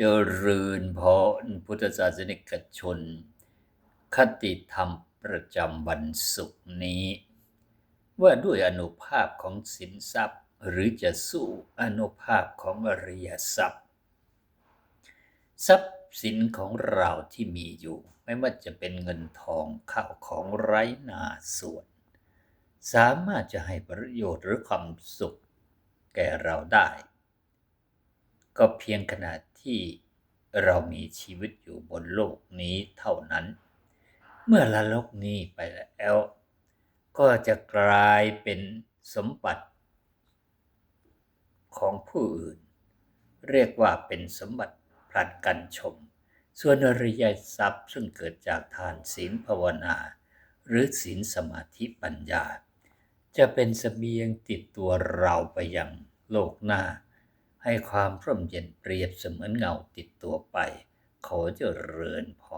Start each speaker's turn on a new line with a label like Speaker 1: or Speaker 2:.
Speaker 1: เจริญพรพุทธศาสนิกชน คติธรรมประจำวันศุกร์นี้ ว่าด้วยอนุภาพของสินทรัพย์ หรือจะสู้อนุภาพของอริยทรัพย์ ทรัพย์สินของเราที่มีอยู่ ไม่ว่าจะเป็นเงินทองข้าวของไร้นาส่วน สามารถจะให้ประโยชน์หรือความสุข แก่เราได้ ก็เพียงขนาด ที่เรามีชีวิตอยู่บนโลกนี้เท่านั้น เมื่อละโลกนี้ไปแล้ว ก็จะกลายเป็นสมบัติของผู้อื่น เรียกว่าเป็นสมบัติผลัดกันชม ส่วนอริยทรัพย์ซึ่งเกิดจากทานศีลภาวนา หรือศีลสมาธิปัญญา จะเป็นเสบียงติดตัวเราไปยังโลกหน้า ให้ความร่มเย็นเปรียบเสมือนเงาติดตัวไป ขอเจริญพร